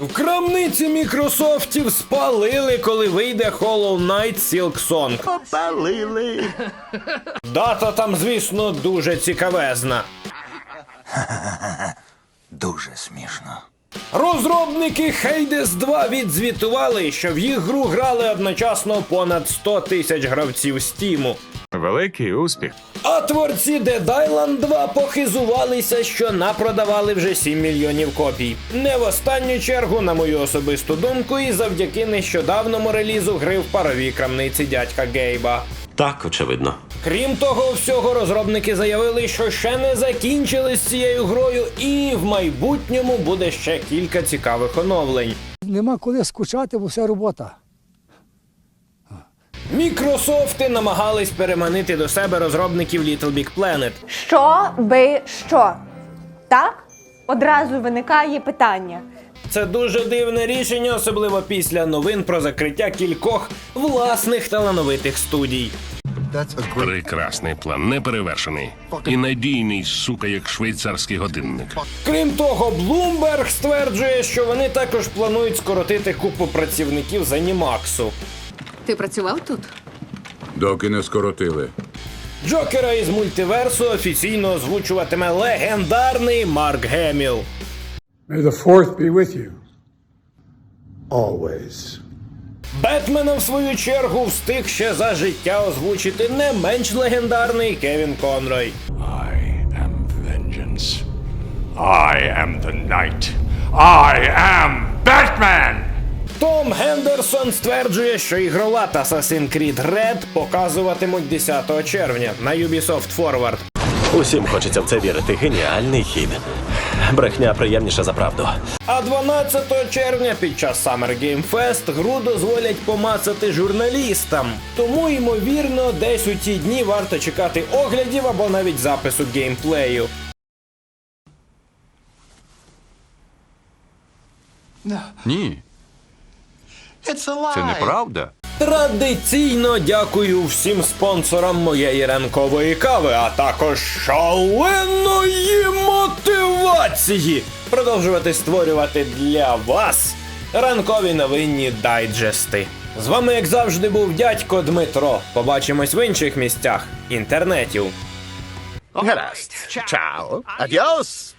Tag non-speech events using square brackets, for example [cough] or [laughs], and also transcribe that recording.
В крамниці Мікрософтів спалили, коли вийде Hollow Knight Silk Song. Попалили. Дата там, звісно, дуже цікавезна. [laughs] Дуже смішно. Розробники Hades 2 відзвітували, що в їх гру грали одночасно понад 100 тисяч гравців Стіму. Великий успіх. А творці Dead Island 2 похизувалися, що напродавали вже 7 мільйонів копій. Не в останню чергу, на мою особисту думку, і завдяки нещодавному релізу гри в паровій крамниці дядька Гейба. Так, очевидно. Крім того всього, розробники заявили, що ще не закінчили з цією грою, і в майбутньому буде ще кілька цікавих оновлень. Нема коли скучати, бо вся робота. Мікрософти намагались переманити до себе розробників Little Big Planet. Що би що? Так? Одразу виникає питання. Це дуже дивне рішення, особливо після новин про закриття кількох власних талановитих студій. Прекрасний план, неперевершений. І надійний, сука, як швейцарський годинник. Крім того, Bloomberg стверджує, що вони також планують скоротити купу працівників з Анімаксу. Ти працював тут? Доки не скоротили. Джокера із мультиверсу офіційно озвучуватиме легендарний Марк Геміл. May the fourth be with you. Always. Бетмена, в свою чергу, встиг ще за життя озвучити не менш легендарний Кевін Конрой. I am vengeance. I am the night. I am Batman! Том Гендерсон стверджує, що ігрова та Assassin's Creed Red показуватимуть 10 червня на Ubisoft Forward. Усім хочеться в це вірити. Геніальний хід. Брехня приємніша за правду. А 12 червня під час Summer Game Fest гру дозволять помацати журналістам. Тому, ймовірно, десь у ті дні варто чекати оглядів або навіть запису геймплею. Ні, це неправда. Традиційно дякую всім спонсорам моєї ранкової кави, а також шаленої мотивації продовжувати створювати для вас ранкові новинні дайджести. З вами, як завжди, був дядько Дмитро. Побачимось в інших місцях інтернетів. Гаразд. Чао. Адіос.